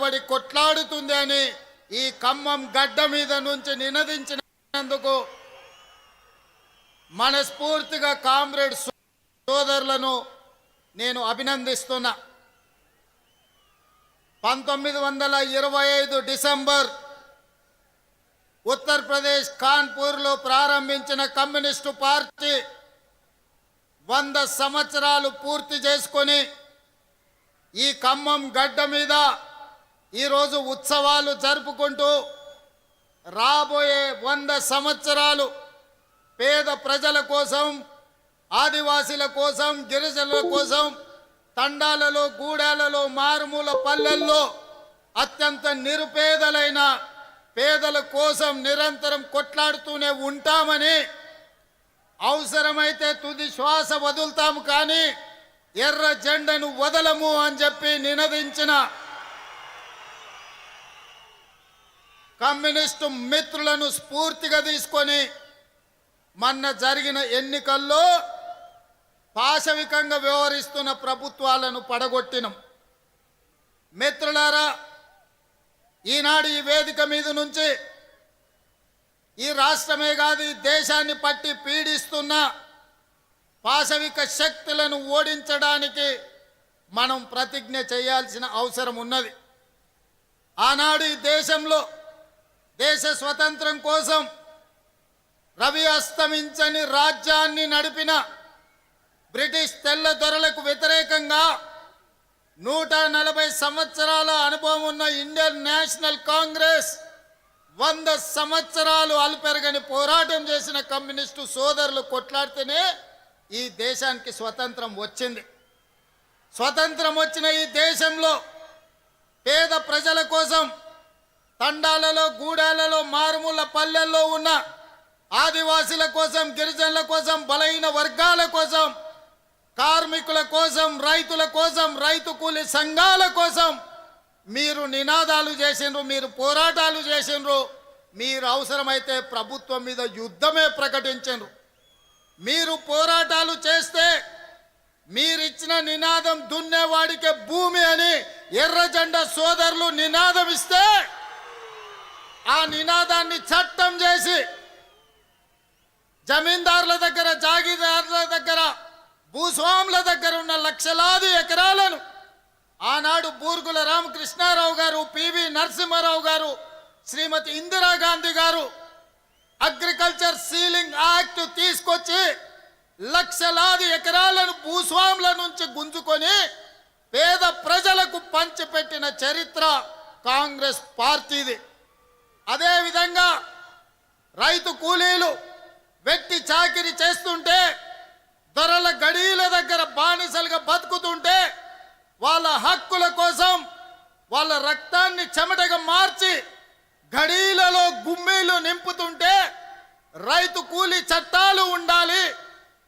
నిలబడి కొట్లాడుతుంది అని ఈ ఖమ్మం గడ్డ మీద నుంచి నినదించినందుకు మనస్ఫూర్తిగా కామ్రేడ్ సోదరులను నేను అభినందిస్తున్నా. పంతొమ్మిది వందల ఇరవై ఐదు డిసెంబర్ ఉత్తరప్రదేశ్ కాన్పూర్లో ప్రారంభించిన కమ్యూనిస్టు పార్టీ వంద సంవత్సరాలు పూర్తి చేసుకొని ఈ ఖమ్మం గడ్డ మీద ఈరోజు ఉత్సవాలు జరుపుకుంటూ రాబోయే వంద సంవత్సరాలు పేద ప్రజల కోసం ఆదివాసీల కోసం గిరిజనుల కోసం తండాలలో గూడాలలో మారుమూల పల్లెల్లో అత్యంత నిరుపేదలైన పేదల కోసం నిరంతరం కొట్లాడుతూనే ఉంటామని అవసరమైతే తుది శ్వాస వదులుతాము కానీ ఎర్ర జెండను వదలము అని చెప్పి నినదించిన కమ్యూనిస్టు మిత్రులను స్ఫూర్తిగా తీసుకొని మొన్న జరిగిన ఎన్నికల్లో పాశవికంగా వ్యవహరిస్తున్న ప్రభుత్వాలను పడగొట్టినం. మిత్రులారా ఈనాడు ఈ వేదిక మీద నుంచి ఈ రాష్ట్రమే కాదు ఈ దేశాన్ని పట్టి పీడిస్తున్న పాశవిక శక్తులను ఓడించడానికి మనం ప్రతిజ్ఞ చేయాల్సిన అవసరం ఉన్నది. ఆనాడు ఈ దేశంలో దేశ స్వతంత్రం కోసం రవి అస్తమించని రాజ్యాన్ని నడిపిన బ్రిటిష్ తెల్ల దొరలకు వ్యతిరేకంగా నూట నలభై సంవత్సరాల అనుభవం ఉన్న ఇండియన్ నేషనల్ కాంగ్రెస్ వంద సంవత్సరాలు అల్పెరగని పోరాటం చేసిన కమ్యూనిస్టు సోదరులు కొట్లాడితేనే ఈ దేశానికి స్వతంత్రం వచ్చింది. స్వతంత్రం వచ్చిన ఈ దేశంలో పేద ప్రజల కోసం తండాలలో గూడాలలో మారుమూల పల్లెల్లో ఉన్న ఆదివాసుల కోసం గిరిజనుల కోసం బలహీన వర్గాల కోసం కార్మికుల కోసం రైతుల కోసం రైతు కూలి సంఘాల కోసం మీరు నినాదాలు చేసిండ్రు మీరు పోరాటాలు చేసిండ్రు. మీరు అవసరమైతే ప్రభుత్వం మీద యుద్ధమే ప్రకటించండ్రు. మీరు పోరాటాలు చేస్తే మీరిచ్చిన నినాదం దున్నేవాడికే భూమి అని ఎర్ర జెండా సోదరులు నినాదం ఇస్తే ఆ నినాదాన్ని చట్టం చేసి జమీందారుల దగ్గర జాగీదారుల దగ్గర భూస్వాముల దగ్గర ఉన్న లక్షలాది ఎకరాలను ఆనాడు బూర్గుల రామకృష్ణారావు గారు పివి నరసింహారావు గారు శ్రీమతి ఇందిరాగాంధీ గారు అగ్రికల్చర్ సీలింగ్ యాక్ట్ తీసుకొచ్చి లక్షలాది ఎకరాలను భూస్వాముల నుంచి గుంజుకొని పేద ప్రజలకు పంచిపెట్టిన చరిత్ర కాంగ్రెస్ పార్టీది. అదేవిధంగా రైతు కూలీలు వ్యక్తి చాకిరి చేస్తుంటే ధరల గడీల దగ్గర బానిసలుగా బతుకుతుంటే వాళ్ళ హక్కుల కోసం వాళ్ళ రక్తాన్ని చెమటగా మార్చి గడీలలో గుమ్మీలు నింపుతుంటే రైతు కూలి చట్టాలు ఉండాలి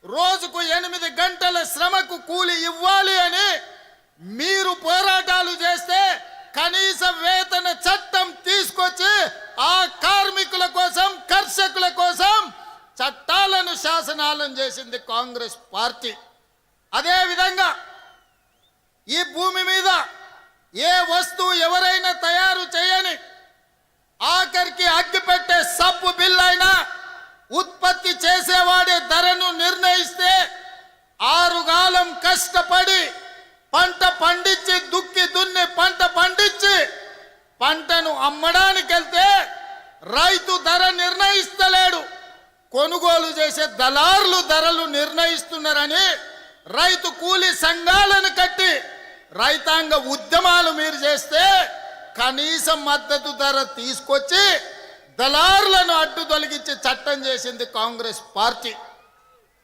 రోజుకు ఎనిమిది గంటల శ్రమకు కూలి ఇవ్వాలి అని మీరు పోరాటాలు చేస్తే కనీస వేతన చట్టం తీసుకొచ్చి ఆ కార్మికుల కోసం కర్షకుల కోసం చట్టాలను శాసనాలను చేసింది కాంగ్రెస్ పార్టీ. అదే విధంగా ఈ భూమి మీద ఏ వస్తువు ఎవరైనా తయారు చేయని ఆఖరి నిర్ణయిస్తున్నారని రైతు కూలి సంఘాలను కట్టి రైతాంగ ఉద్యమాలు మీరు చేస్తే కనీస మద్దతు ధర తీసుకొచ్చి దళారులను అడ్డు తొలగించి చట్టం చేసింది కాంగ్రెస్ పార్టీ.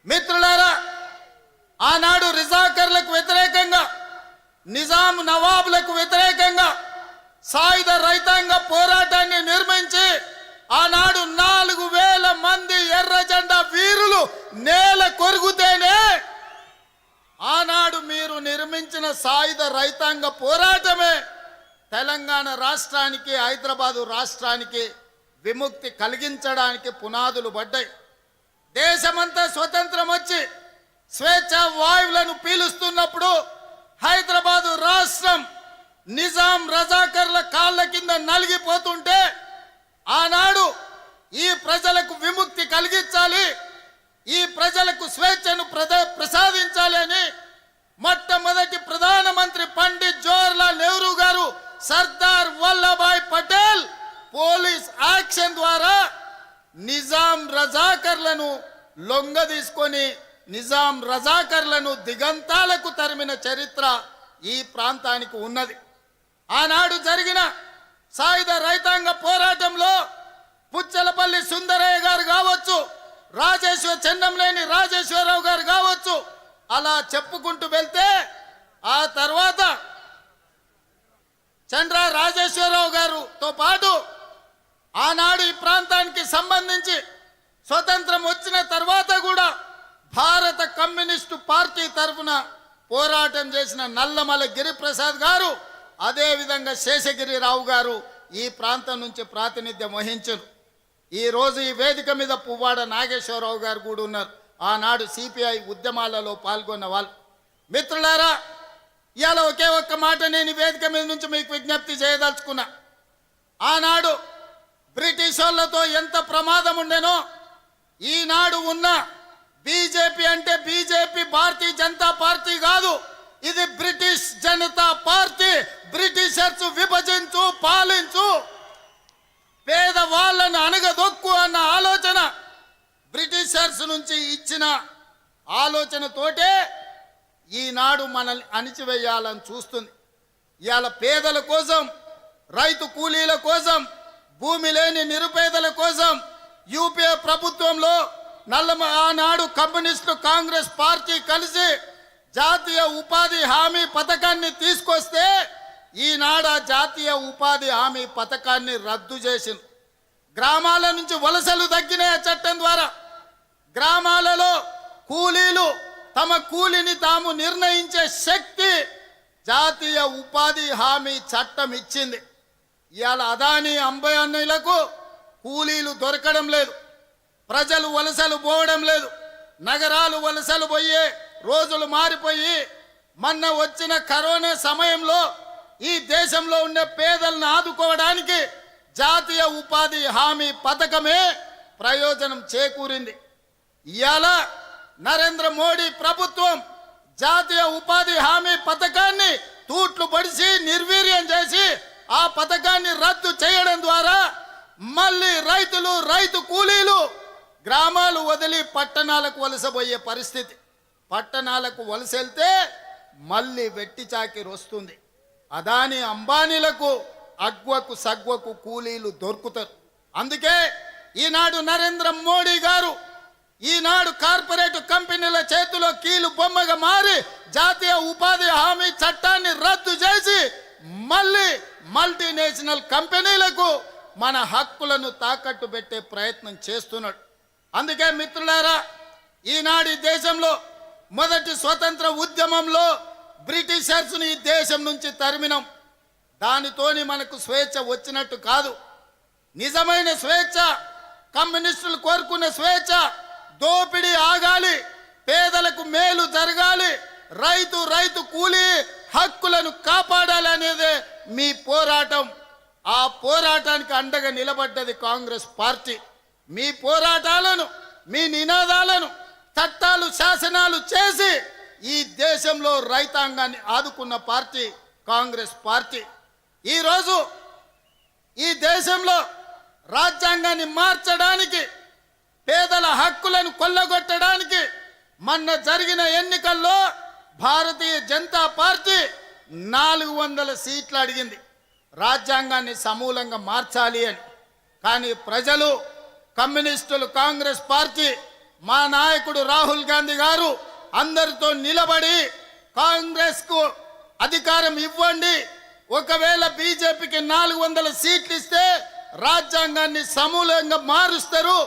మిత్రులారా ఆనాడు రిజాకర్లకు వ్యతిరేకంగా నిజాం నవాబులకు వ్యతిరేకంగా సాయుధ రైతాంగ పోరాటాన్ని నిర్మించి ఆనాడు నాలుగు వేల మంది ఎర్ర జెండా వీరులు నేల కొరుగుతేనే ఆనాడు మీరు నిర్మించిన సాయుధ రైతాంగ పోరాటమే తెలంగాణ రాష్ట్రానికి హైదరాబాదు రాష్ట్రానికి విముక్తి కలిగించడానికి పునాదులు పడ్డాయి. దేశమంతా స్వతంత్రం వచ్చి స్వేచ్ఛ వాయువులను పీలుస్తున్నప్పుడు హైదరాబాదు రాష్ట్రం నిజాం రజాకర్ల కాళ్ళ కింద నలిగిపోతుంటే ఆనాడు ఈ ప్రజలకు విముక్తి కలిగించాలి ఈ ప్రజలకు స్వేచ్ఛను ప్రద ప్రసాదించాలి అని మొట్టమొదటి ప్రధానమంత్రి పండిత్ జవహర్లాల్ నెహ్రూ గారు సర్దార్ వల్లభాయ్ పటేల్ పోలీస్ యాక్షన్ ద్వారా నిజాం రజాకర్లను లొంగ తీసుకొని నిజాం రజాకర్లను దిగంతాలకు తరిమిన చరిత్ర ఈ ప్రాంతానికి ఉన్నది. ఆనాడు జరిగిన సాయుధ రైతాంగ పోరాటంలో పుచ్చలపల్లి సుందరయ్య గారు కావచ్చు రాజేశ్వర చెన్నంలేని రాజేశ్వరరావు గారు కావచ్చు అలా చెప్పుకుంటూ వెళ్తే ఆ తర్వాత చంద్ర రాజేశ్వరరావు గారుతో పాటు ఆనాడు ఈ ప్రాంతానికి సంబంధించి స్వతంత్రం వచ్చిన తర్వాత కూడా భారత కమ్యూనిస్టు పార్టీ తరఫున పోరాటం చేసిన నల్లమల గిరిప్రసాద్ గారు అదేవిధంగా శేషగిరిరావు గారు ఈ ప్రాంతం నుంచి ప్రాతినిధ్యం వహించరు. ఈరోజు ఈ వేదిక మీద పువ్వాడ నాగేశ్వరరావు గారు కూడా ఉన్నారు. ఆనాడు సిపిఐ ఉద్యమాలలో పాల్గొన్న వాళ్ళు. మిత్రులారా ఇవాళ ఒకే ఒక్క మాట నేను వేదిక మీద నుంచి మీకు విజ్ఞప్తి చేయదలుచుకున్నా. ఆనాడు బ్రిటిష్ వాళ్ళతో ఎంత ప్రమాదం ఉండేనో ఈనాడు ఉన్న బీజేపీ అంటే బీజేపీ భారతీయ జనతా పార్టీ కాదు ఇది బ్రిటిష్ జనతా పార్టీ. బ్రిటిషర్స్ విభజించు పాలించు. పేదవాళ్ళను అణగదొక్కు అన్న ఆలోచన బ్రిటిషర్స్ నుంచి ఇచ్చిన ఆలోచనతోటే ఈనాడు మనల్ని అణిచివేయాలని చూస్తుంది. ఇవాళ పేదల కోసం రైతు కూలీల కోసం భూమి లేని నిరుపేదల కోసం యూపీఏ ప్రభుత్వంలో నల్లమ ఆనాడు కమ్యూనిస్టు కాంగ్రెస్ పార్టీ కలిసి జాతీయ ఉపాధి హామీ పథకాన్ని తీసుకొస్తే ఈనాడు జాతీయ ఉపాధి హామీ పథకాన్ని రద్దు చేసింది. గ్రామాల నుంచి వలసలు తగ్గినాయి ఆ చట్టం ద్వారా. గ్రామాలలో కూలీలు తమ కూలిని తాము నిర్ణయించే శక్తి జాతీయ ఉపాధి హామీ చట్టం ఇచ్చింది. ఇవాళ అదాని అంబయాన్నీలకు కూలీలు దొరకడం లేదు. ప్రజలు వలసలు పోవడం లేదు. నగరాలు వలసలు పోయే రోజులు మారిపోయి మొన్న వచ్చిన కరోనా సమయంలో ఈ దేశంలో ఉండే పేదలను ఆదుకోవడానికి జాతీయ ఉపాధి హామీ పథకమే ప్రయోజనం చేకూరింది. ఇవాళ నరేంద్ర మోడీ ప్రభుత్వం జాతీయ ఉపాధి హామీ పథకాన్ని తూట్లు పడిసి నిర్వీర్యం చేసి ఆ పథకాన్ని రద్దు చేయడం ద్వారా మళ్ళీ రైతులు రైతు కూలీలు గ్రామాలు వదిలి పట్టణాలకు వలసపోయే పరిస్థితి. పట్టణాలకు వలస వెళ్తే మళ్ళీ వెట్టి చాకిరి వస్తుంది. అదాని అంబానీలకు అగ్వకు సగ్వకు కూలీలు దొరుకుతారు. అందుకే ఈనాడు నరేంద్ర మోడీ గారు ఈనాడు కార్పొరేట్ కంపెనీల చేతిలో కీలు బొమ్మగా మారి జాతీయ ఉపాధి హామీ చట్టాన్ని రద్దు చేసి మళ్ళీ మల్టీనేషనల్ కంపెనీలకు మన హక్కులను తాకట్టు పెట్టే ప్రయత్నం చేస్తున్నాడు. అందుకే మిత్రులారా ఈనాడు దేశంలో మొదటి స్వతంత్ర ఉద్యమంలో బ్రిటిషర్స్ని ఈ దేశం నుంచి తరిమినాం. దానితోని మనకు స్వేచ్ఛ వచ్చినట్టు కాదు. నిజమైన స్వేచ్ఛ కమ్యూనిస్టులు కోరుకున్న స్వేచ్ఛ దోపిడీ ఆగాలి పేదలకు మేలు జరగాలి రైతు రైతు కూలి హక్కులను కాపాడాలి అనేది మీ పోరాటం. ఆ పోరాటానికి అండగా నిలబడ్డది కాంగ్రెస్ పార్టీ. మీ పోరాటాలను మీ నినాదాలను చట్టాలు శాసనాలు చేసి ఈ దేశంలో రైతాంగాన్ని ఆదుకున్న పార్టీ కాంగ్రెస్ పార్టీ. ఈరోజు ఈ దేశంలో రాజ్యాంగాన్ని మార్చడానికి పేదల హక్కులను కొల్లగొట్టడానికి మొన్న జరిగిన ఎన్నికల్లో భారతీయ జనతా పార్టీ నాలుగు వందల సీట్లు అడిగింది. రాజ్యాంగాన్ని సమూలంగా మార్చాలి అని. కానీ ప్రజలు కమ్యూనిస్టులు కాంగ్రెస్ పార్టీ మా నాయకుడు రాహుల్ గాంధీ గారు అందరితో నిలబడి కాంగ్రెస్కు అధికారం ఇవ్వండి. ఒకవేళ బీజేపీకి నాలుగు వందల సీట్లు ఇస్తే రాజ్యాంగాన్ని సమూలంగా మారుస్తారు.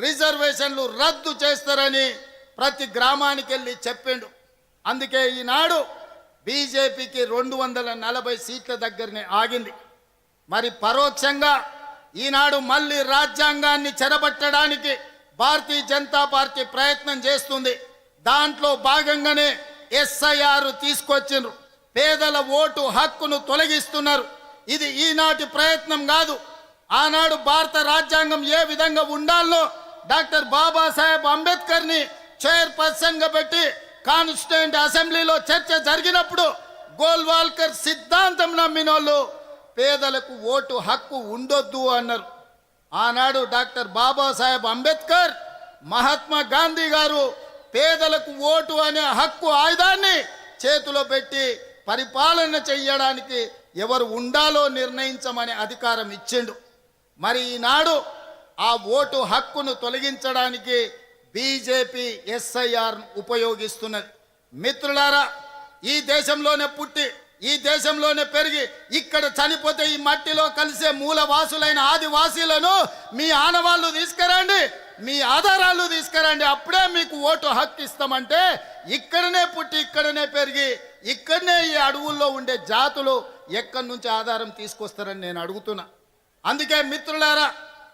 రిజర్వేషన్లు రద్దు చేస్తారని ప్రతి గ్రామానికి వెళ్ళి చెప్పిండు. అందుకే ఈనాడు బీజేపీకి రెండు వందల నలభై సీట్ల దగ్గరనే ఆగింది. మరి పరోక్షంగా ఈనాడు మళ్ళీ రాజ్యాంగాన్ని చెరబట్టడానికి భారతీయ జనతా పార్టీ ప్రయత్నం చేస్తుంది. దాంట్లో భాగంగానే ఎస్ఐఆర్ తీసుకొచ్చిండ్రు. పేదల ఓటు హక్కును తొలగిస్తున్నారు. ఇది ఈనాటి ప్రయత్నం కాదు. ఆనాడు భారత రాజ్యాంగం ఏ విధంగా ఉండాలో డాక్టర్ బాబాసాహెబ్ అంబేద్కర్ని చైర్పర్సన్ పెట్టి కాన్స్టిట్యూంట్ అసెంబ్లీలో చర్చ జరిగినప్పుడు గోల్వాల్కర్ సిద్ధాంతం నమ్మినోళ్ళు పేదలకు ఓటు హక్కు ఉండొద్దు అన్నారు. ఆనాడు డాక్టర్ బాబాసాహెబ్ అంబేద్కర్ మహాత్మా గాంధీ గారు పేదలకు ఓటు అనే హక్కు ఆయుధాన్ని చేతిలో పెట్టి పరిపాలన చెయ్యడానికి ఎవరు ఉండాలో నిర్ణయించమని అధికారం ఇచ్చిండు మరి ఈనాడు ఆ ఓటు హక్కును తొలగించడానికి బీజేపీ ఎస్ఐఆర్ ఉపయోగిస్తున్నది. మిత్రులారా ఈ దేశంలోనే పుట్టి ఈ దేశంలోనే పెరిగి ఇక్కడ చనిపోతే ఈ మట్టిలో కలిసే మూలవాసులైన ఆదివాసీలను మీ ఆనవాళ్ళు తీసుకురండి. మీ ఆధారాలు తీసుకురండి. అప్పుడే మీకు ఓటు హక్కు ఇస్తామంటే ఇక్కడనే పుట్టి ఇక్కడనే పెరిగి ఇక్కడనే ఈ అడవుల్లో ఉండే జాతులు ఎక్కడి నుంచి ఆధారం తీసుకొస్తారని నేను అడుగుతున్నా. అందుకే మిత్రులారా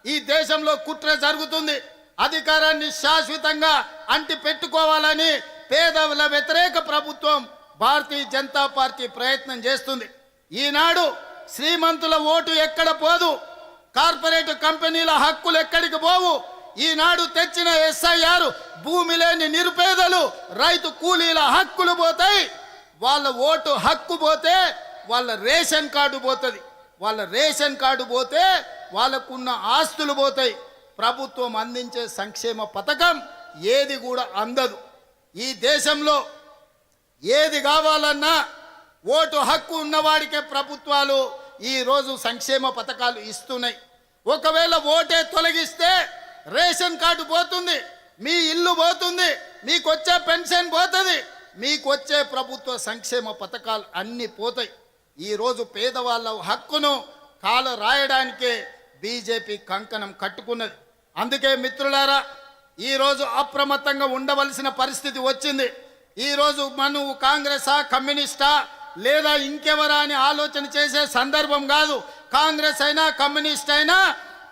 ఈ దేశంలో కుట్ర జరుగుతుంది. అధికారాన్ని శాశ్వతంగా అంటి పెట్టుకోవాలని పేదవుల వ్యతిరేక ప్రభుత్వం భారతీయ జనతా పార్టీ ప్రయత్నం చేస్తుంది. ఈనాడు శ్రీమంతుల ఓటు ఎక్కడ పోదు? కార్పొరేట్ కంపెనీల హక్కులు ఎక్కడికి పోవు? ఈనాడు తెచ్చిన ఎస్ఐఆర్ భూమి లేని నిరుపేదలు రైతు కూలీల హక్కులు పోతాయి. వాళ్ళ ఓటు హక్కు పోతే వాళ్ళ రేషన్ కార్డు పోతుంది. వాళ్ళ రేషన్ కార్డు పోతే వాళ్ళకున్న ఆస్తులు పోతాయి. ప్రభుత్వం అందించే సంక్షేమ పథకం ఏది కూడా అందదు. ఈ దేశంలో ఏది కావాలన్నా ఓటు హక్కు ఉన్నవాడికే ప్రభుత్వాలు ఈరోజు సంక్షేమ పథకాలు ఇస్తున్నాయి. ఒకవేళ ఓటే తొలగిస్తే రేషన్ కార్డు పోతుంది మీ ఇల్లు పోతుంది మీకు వచ్చే పెన్షన్ పోతుంది మీకు వచ్చే ప్రభుత్వ సంక్షేమ పథకాలు అన్నీ పోతాయి. ఈరోజు పేదవాళ్ళ హక్కును కాల రాయడానికే బీజేపీ కంకణం కట్టుకున్నది. అందుకే మిత్రులారా ఈరోజు అప్రమత్తంగా ఉండవలసిన పరిస్థితి వచ్చింది. ఈరోజు మనం కాంగ్రెసా కమ్యూనిస్టా లేదా ఇంకెవరా అని ఆలోచన చేసే సందర్భం కాదు. కాంగ్రెస్ అయినా కమ్యూనిస్ట్ అయినా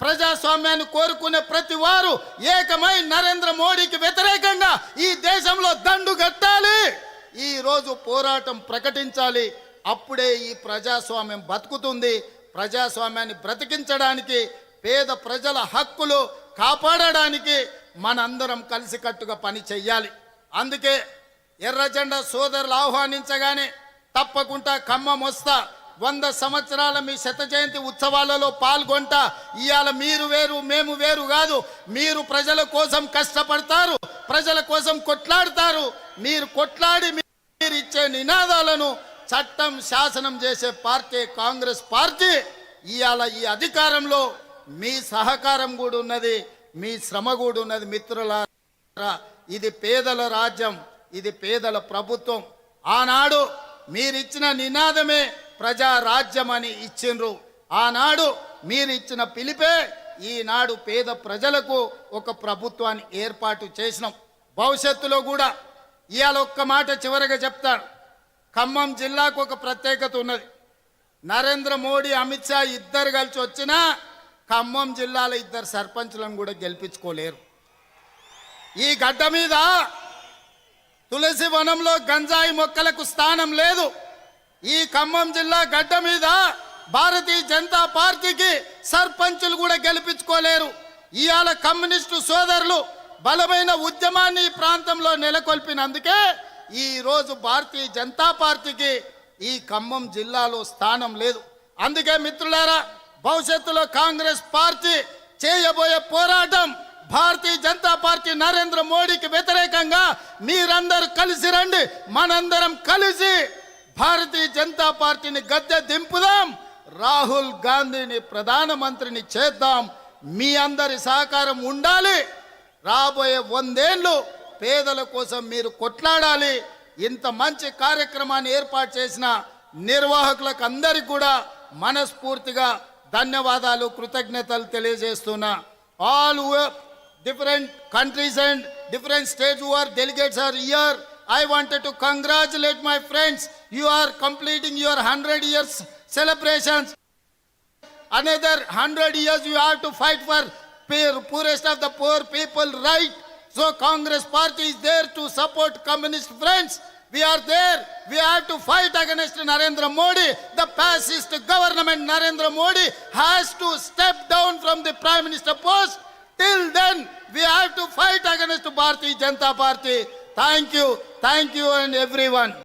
ప్రజాస్వామ్యాన్ని కోరుకునే ప్రతి వారు ఏకమై నరేంద్ర మోడీకి వ్యతిరేకంగా ఈ దేశంలో దండు కట్టాలి. ఈ రోజు పోరాటం ప్రకటించాలి. అప్పుడే ఈ ప్రజాస్వామ్యం బతుకుతుంది. ప్రజాస్వామ్యాన్ని బ్రతికించడానికి పేద ప్రజల హక్కులు కాపాడడానికి మనందరం కలిసికట్టుగా పని చెయ్యాలి. అందుకే ఎర్రజెండా సోదరులు ఆహ్వానించగానే తప్పకుండా ఖమ్మం వస్తా. వంద సంవత్సరాల మీ శత జయంతి ఉత్సవాలలో పాల్గొంటా ఇవాళ మీరు వేరు మేము వేరు కాదు. మీరు ప్రజల కోసం కష్టపడతారు ప్రజల కోసం కొట్లాడతారు. మీరు కొట్లాడి మీరు ఇచ్చే నినాదాలను చట్టం శాసనం చేసే పార్టీ కాంగ్రెస్ పార్టీ ఇవాళ ఈ అధికారంలో మీ సహకారం కూడా ఉన్నది మీ శ్రమ కూడా ఉన్నది మిత్రులారా. ఇది పేదల రాజ్యం ఇది పేదల ప్రభుత్వం. ఆనాడు మీరిచ్చిన నినాదమే ప్రజా రాజ్యం అని ఇచ్చిండ్రు. ఆనాడు మీరిచ్చిన పిలిపే ఈనాడు పేద ప్రజలకు ఒక ప్రభుత్వాన్ని ఏర్పాటు చేసినాం. భవిష్యత్తులో కూడా ఇవాళ ఒక్క మాట చివరగా చెప్తాను. ఖమ్మం జిల్లాకు ఒక ప్రత్యేకత ఉన్నది. నరేంద్ర మోడీ అమిత్ షా ఇద్దరు కలిసి వచ్చినా ఖమ్మం జిల్లాలో ఇద్దరు సర్పంచులను కూడా గెలిపించుకోలేరు. ఈ గడ్డ మీద తులసి వనంలో గంజాయి మొక్కలకు స్థానం లేదు. ఈ ఖమ్మం జిల్లా గడ్డ మీద భారతీయ జనతా పార్టీకి సర్పంచులు కూడా గెలిపించుకోలేరు. ఇవాళ కమ్యూనిస్టు సోదరులు బలమైన ఉద్యమాన్ని ఈ ప్రాంతంలో నెలకొల్పినందుకే ఈరోజు భారతీయ జనతా పార్టీకి ఈ ఖమ్మం జిల్లాలో స్థానం లేదు. అందుకే మిత్రులారా భవిష్యత్తులో కాంగ్రెస్ పార్టీ చేయబోయే పోరాటం భారతీయ జనతా పార్టీ నరేంద్ర మోడీకి వ్యతిరేకంగా మీరందరూ కలిసి రండి మనందరం కలిసి భారతీయ జనతా పార్టీని గద్దె దింపుదాం. రాహుల్ గాంధీని ప్రధానమంత్రిని చేద్దాం. మీ అందరి సహకారం ఉండాలి. రాబోయే వందేళ్ళు పేదల కోసం మీరు కొట్లాడాలి. ఇంత మంచి కార్యక్రమాన్ని ఏర్పాటు చేసిన నిర్వాహకులకు అందరికి కూడా మనస్ఫూర్తిగా ధన్యవాదాలు కృతజ్ఞతలు తెలియజేస్తున్నా. All different countries and different states our delegates are here i wanted to congratulate my friends you are completing your 100 years celebrations another 100 years you have to fight for poor- poorest of the poor people right so congress party is there to support communist friends We are there. We have to fight against Narendra Modi. The fascist government Narendra Modi has to step down from the Prime Minister post. Till then, we have to fight against Bharatiya Janata Party. Thank you. Thank you and everyone.